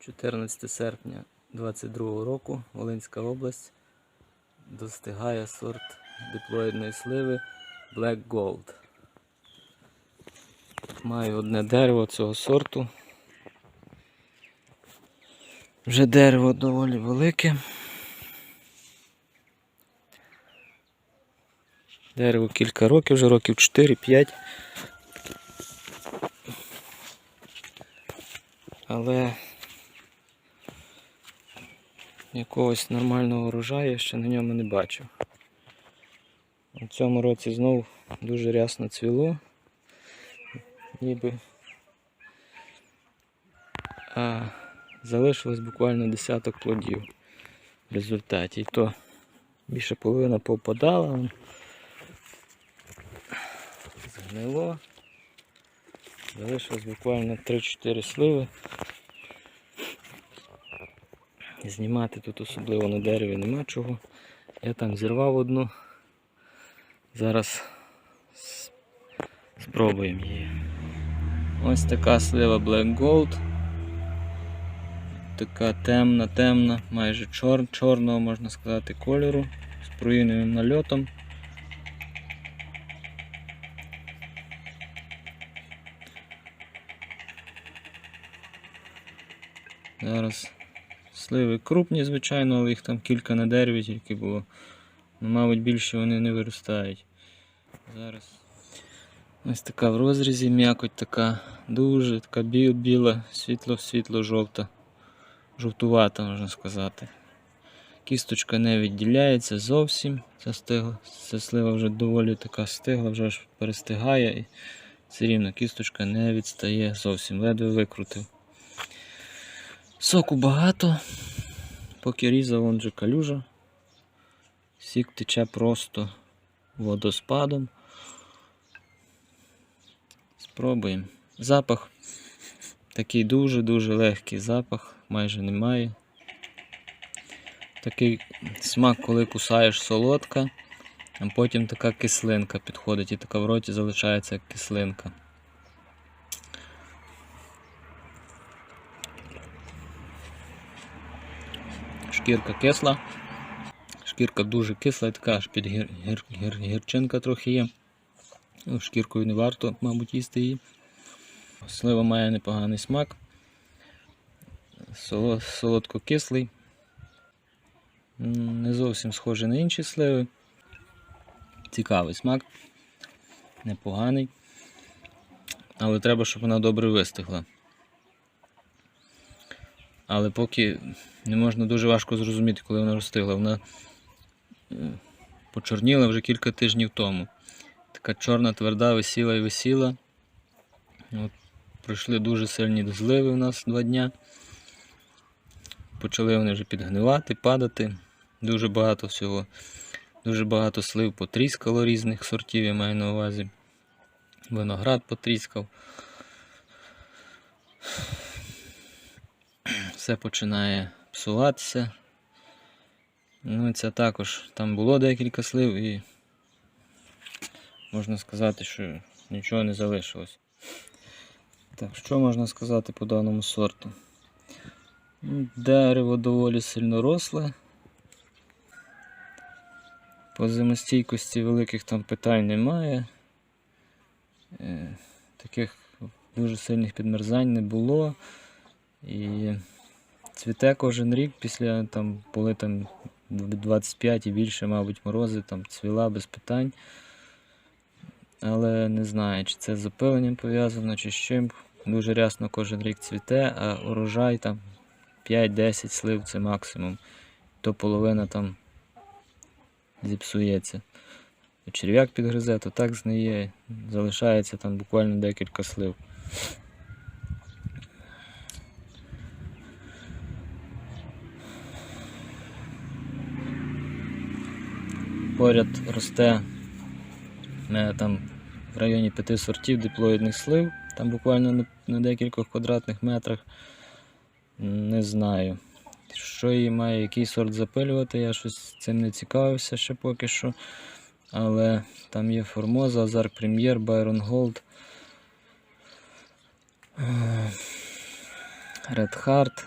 14 серпня 22 року Волинська область достигає сорт диплоїдної сливи Black Gold. Маю одне дерево цього сорту. Вже дерево доволі велике. Дерево кілька років, вже років 4-5. Але якогось нормального урожаю я ще на ньому не бачив. У цьому році знов дуже рясно цвіло, ніби а залишилось буквально десяток плодів в результаті. І то більше половина повпадала, вон, згнило. Залишилось буквально 3-4 сливи. Знімати тут особливо на дереві нема чого. Я там зірвав одну. Зараз спробуємо її. Ось така слива Black Gold. Така темна, темна, майже чор, чорного, можна сказати, кольору з проїненим нальотом. Зараз сливи крупні, звичайно, але їх там кілька на дереві тільки було. Ну, мабуть, більше вони не виростають. Зараз ось така в розрізі м'якоть така дуже така біл, біла, світло-світло-жовта, жовтувата, можна сказати. Кісточка не відділяється зовсім. Ця, стигла, ця слива вже доволі така стигла, вже аж перестигає і все рівно кісточка не відстає зовсім, ледве викрутив. Соку багато, поки різав, он же калюжа. Сік тече просто водоспадом. Спробуємо. Запах такий дуже-дуже легкий запах, майже немає. Такий смак, коли кусаєш солодка, а потім така кислинка підходить і така в роті залишається як кислинка. Шкірка кисла. Шкірка дуже кисла, така аж під гір, гір, гір, гірчинка трохи є. Ну, Шкіркою не варто, мабуть, їсти її. Слива має непоганий смак. Соло- Солодко-кислий. Не зовсім схожий на інші сливи. Цікавий смак. Непоганий. Але треба, щоб вона добре вистигла. Але поки не можна дуже важко зрозуміти, коли вона розстигла. Вона е, почорніла вже кілька тижнів тому. Така чорна, тверда, висіла і висіла. От, пройшли дуже сильні зливи у нас два дня. Почали вони вже підгнивати, падати. Дуже багато всього. Дуже багато слив потріскало різних сортів, я маю на увазі. Виноград потріскав. Все починає псуватися. Ну, це також там було декілька слив і можна сказати, що нічого не залишилось. Так, що можна сказати по даному сорту? Ну, Дерево доволі сильно росле. По зимостійкості великих там питань немає. Е, Таких дуже сильних підмерзань не було. І цвіте кожен рік після там були там 25 і більше, мабуть, морози, там цвіла без питань. Але не знаю, чи це з запиленням пов'язано, чи з чим. Дуже рясно кожен рік цвіте, а урожай там 5-10 слив це максимум. То половина там зіпсується. Черв'як підгризе, то так зниє. Залишається там буквально декілька слив. Поряд росте мене там в районі п'яти сортів диплоїдних слив, там буквально на, декількох квадратних метрах. Не знаю, що її має, який сорт запилювати, я щось цим не цікавився ще поки що. Але там є Формоза, Азар Прем'єр, Байрон Голд, Heart,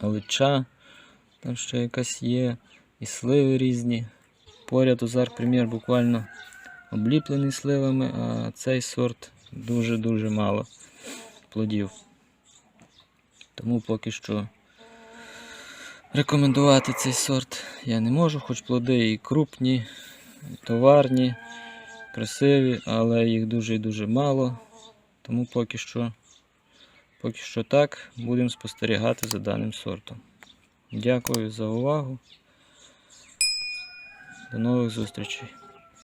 Олича, там ще якась є, і сливи різні. Поряд Озар Прем'єр буквально обліплений сливами, а цей сорт дуже-дуже мало плодів. Тому поки що рекомендувати цей сорт я не можу, хоч плоди і крупні, і товарні, красиві, але їх дуже і дуже мало. Тому поки що, поки що так, будемо спостерігати за даним сортом. Дякую за увагу. До нових зустрічей.